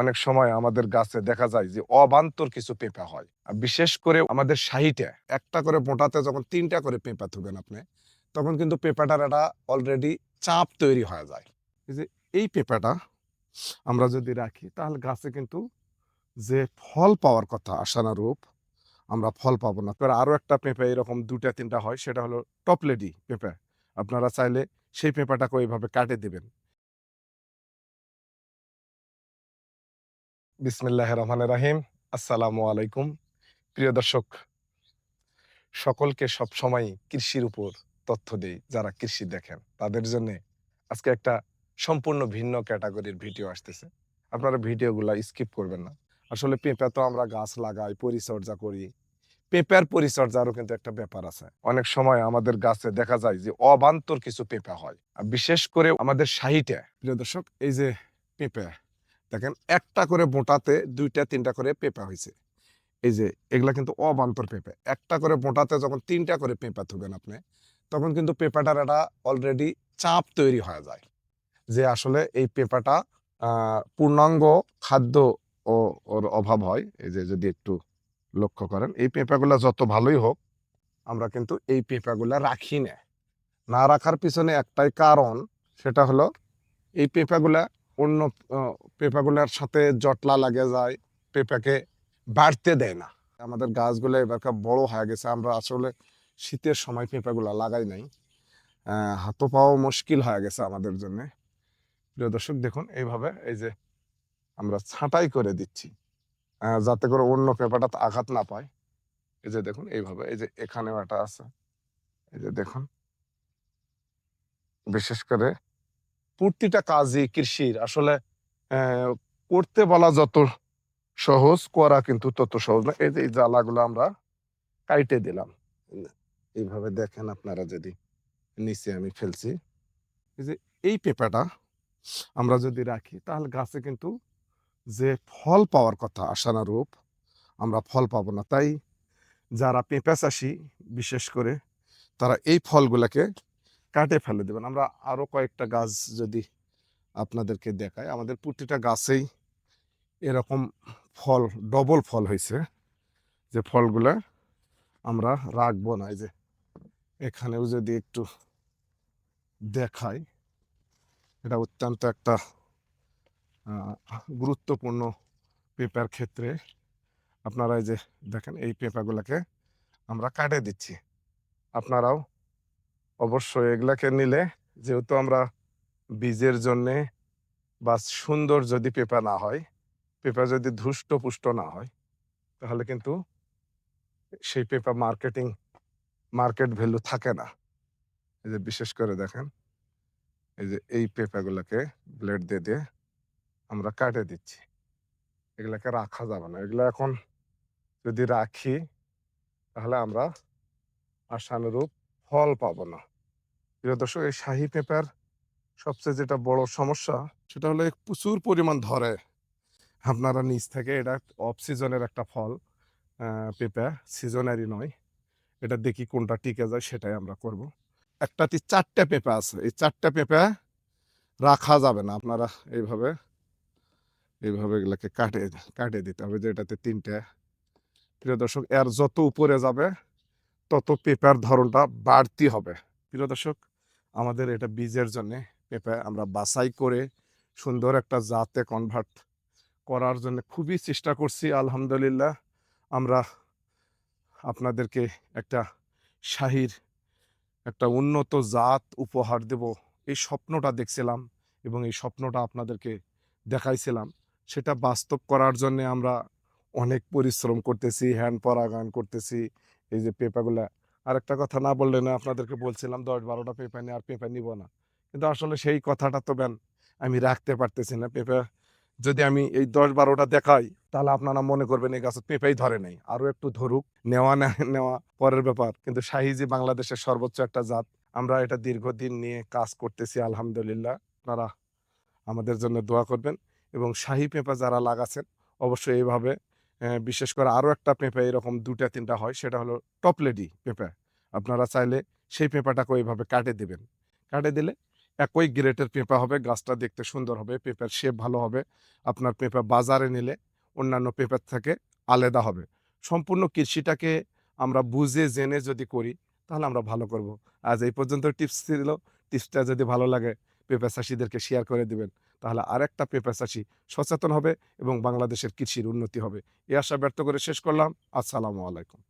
অনেক সময় আমাদের গাছে দেখা যায় যে অবান্তর কিছু পেঁপা হয়। আর বিশেষ করে আমাদের শাহিটা একটা করে মোটাতে যখন তিনটা করে পেঁপা থুবেন আপনি, তখন কিন্তু পেঁপাটার একটা অলরেডি চাপ তৈরি হয়ে যায়। যে এই পেঁপাটা আমরা যদি রাখি, তাহলে গাছে কিন্তু যে ফল পাওয়ার কথা আশানুরূপ আমরা ফল পাবো না। এবার আরও একটা পেঁপে এরকম দুটা তিনটা হয়, সেটা হলো টপলেডি পেঁপে। আপনারা চাইলে সেই পেঁপাটাকে ওইভাবে কাটে দিবেন। বিসমিল্লাহ রহমান রাহিম। আসসালামু আলাইকুম। প্রিয় দর্শক, সকলকে সব সময় কৃষির উপর তথ্য দেই, যারা কৃষি দেখেন। তাদের জন্য আজকে একটা সম্পূর্ণ ভিন্ন ক্যাটাগরির ভিডিও আসতেছে। আপনারা ভিডিওগুলো স্কিপ করবেন না। আসলে পেঁপে তো আমরা গাছ লাগাই, পরিচর্যা করি। পেঁপের পরিচর্যারও কিন্তু একটা ব্যাপার আছে। অনেক সময় আমাদের গাছে দেখা যায় যে অবান্তর কিছু পেঁপে হয়। আর বিশেষ করে আমাদের শাহিটা প্রিয় দর্শক, এই যে পেঁপে দেখেন, একটা করে মোটাতে দুইটা, তিনটা করে পেঁপা হয়েছে এই যে, এগুলা কিন্তু অবান্তর পেঁপে। একটা করে মোটাতে যখন তিনটা করে পেঁপা থুবেন আপনি, তখন কিন্তু পেঁপাটার একটা অলরেডি চাপ তৈরি হয়ে যায়। যে আসলে এই পেঁপাটা পূর্ণাঙ্গ খাদ্য ও, ওর অভাব হয়। এই যে, যদি একটু লক্ষ্য করেন, এই পেঁপাগুলা যত ভালোই হোক, আমরা কিন্তু এই পেঁপাগুলা রাখি না রাখার পিছনে একটাই কারণ, সেটা হলো এই পেঁপাগুলা অন্য পেঁপাগুলোর সাথে জটলা লাগে যায়, পেঁপাকে বাড়তে দেয় না। আমাদের গাছগুলো এবারকার বড় হয়ে গেছে, আমরা আসলে শীতের সময় পেঁপাগুলা লাগাই নাই। হাতও পাওয়া মুশকিল হয়ে গেছে আমাদের জন্য। প্রিয় দর্শক, দেখুন, এইভাবে এই যে আমরা ছাঁটাই করে দিচ্ছি যাতে করে অন্য পেঁপাটা আঘাত না পায়। এই যে দেখুন, এইভাবে, এই যে এখানেও একটা আছে। এই যে দেখুন, বিশেষ করে প্রতিটা কাজই কৃষির। আসলে করতে বলা যত সহজ, করা কিন্তু তত সহজ না। এই যে, এই জ্বালাগুলো আমরা কাইটে দিলাম। এইভাবে দেখেন আপনারা যদি নিচে আমি ফেলছি। এই যে, এই পেঁপাটা আমরা যদি রাখি, তাহলে গাছে কিন্তু যে ফল পাওয়ার কথা আশানুরূপ আমরা ফল পাবো না। তাই যারা পেঁপা চাষি, বিশেষ করে, তারা এই ফলগুলোকে কাটে ফেলে দেবেন। আমরা আরও কয়েকটা গাছ যদি আপনাদেরকে দেখাই, আমাদের প্রতিটা গাছেই এরকম ফল, ডবল ফল হয়েছে। যে ফলগুলো আমরা রাখব না। যে এখানেও যদি একটু দেখাই, এটা অত্যন্ত একটা গুরুত্বপূর্ণ পেপার ক্ষেত্রে আপনারা এই যে দেখেন, এই পেপারগুলোকে আমরা কাটে দিচ্ছি। আপনারাও অবশ্যই এগুলাকে নিলে যেহেতু আমরা বীজের জন্যে বা সুন্দর যদি পেঁপা না হয়, পেঁপা যদি ধুষ্ট পুষ্ট না হয়, তাহলে কিন্তু সেই পেঁপা মার্কেটিং মার্কেট ভ্যালু থাকে না। এই যে বিশেষ করে দেখেন, এই যে এই পেঁপাগুলোকে ব্লেড দিয়ে দিয়ে আমরা কাটে দিচ্ছি। এগুলাকে রাখা যাবে না। এগুলো এখন যদি রাখি, তাহলে আমরা আশানুরূপ ফল পাবো না। প্রিয় দর্শক, এই শাহি পেঁপার সবচেয়ে যেটা বড় সমস্যা, সেটা হলো প্রচুর পরিমাণ ধরে। আপনারা নিচ থেকে এটা অফ সিজনের একটা ফল পেঁপা সিজনারি নয়। এটা দেখি কোনটা টিকে যায়, সেটাই আমরা করব। একটাতে চারটা পেঁপা আছে, এই চারটা পেঁপা রাখা যাবে না। আপনারা এইভাবে এইভাবে এগুলাকে কাটে কাটে দিতে হবে যে এটাতে তিনটে। প্রিয় দর্শক, এর যত উপরে যাবে তত পেঁপার ধরনটা বাড়তি হবে। প্রিয় দর্শক, আমাদের এটা বীজের জন্য পেঁপা আমরা বাছাই করে সুন্দর একটা জাতে কনভার্ট করার জন্য খুবই চেষ্টা করছি, আলহামদুলিল্লাহ। আমরা আপনাদেরকে একটা শাহির, একটা উন্নত জাত উপহার দেব। এই স্বপ্নটা দেখছিলাম এবং এই স্বপ্নটা আপনাদেরকে দেখাইছিলাম। সেটা বাস্তব করার জন্য আমরা অনেক পরিশ্রম করতেছি হ্যান্ড পরাগান করতেছি এই যে পেপাগুলা আর একটা কথা না বললে না আপনাদেরকে বলছিলাম, দশ বারোটা পেঁপা নিয়ে আর পেঁপা নিব না। কিন্তু আসলে সেই কথাটা তো বেন আমি রাখতে পারতেছি না। পেঁপা যদি আমি এই দশ বারোটা দেখাই, তাহলে আপনারা মনে করবেন এই গাছে পেঁপেই ধরে নেই। আরও একটু ধরুক, নেওয়া নেওয়া পরের ব্যাপার। কিন্তু শাহিজি বাংলাদেশের সর্বোচ্চ একটা জাত। আমরা এটা দীর্ঘদিন নিয়ে কাজ করতেছি, আলহামদুলিল্লাহ। আপনারা আমাদের জন্য দোয়া করবেন এবং শাহি পেঁপা যারা লাগাচ্ছেন অবশ্যই এইভাবে বিশেষ করে আরও একটা পেঁপে এরকম দুটা তিনটা হয়, সেটা হলো টপলেডি পেঁপে আপনারা চাইলে সেই পেঁপাটাকে ওইভাবে কাটে দিবেন। কাটে দিলে একই গ্রেটের পেঁপা হবে, গাছটা দেখতে সুন্দর হবে পেঁপের শেপ ভালো হবে, আপনার পেঁপা বাজারে নিলে অন্যান্য পেঁপের থেকে আলাদা হবে। সম্পূর্ণ কৃষিটাকে আমরা বুঝে, জেনে যদি করি, তাহলে আমরা ভালো করব। আজ এই পর্যন্ত টিপস ছিল। টিপসটা যদি ভালো লাগে পেঁপা চাষিদেরকে শেয়ার করে দিবেন। তাহলে আরেকটা পেপার চাষি সচেতন হবে এবং বাংলাদেশের কৃষির উন্নতি হবে। এ আশা ব্যর্থ করে শেষ করলাম। আসসালামু আলাইকুম।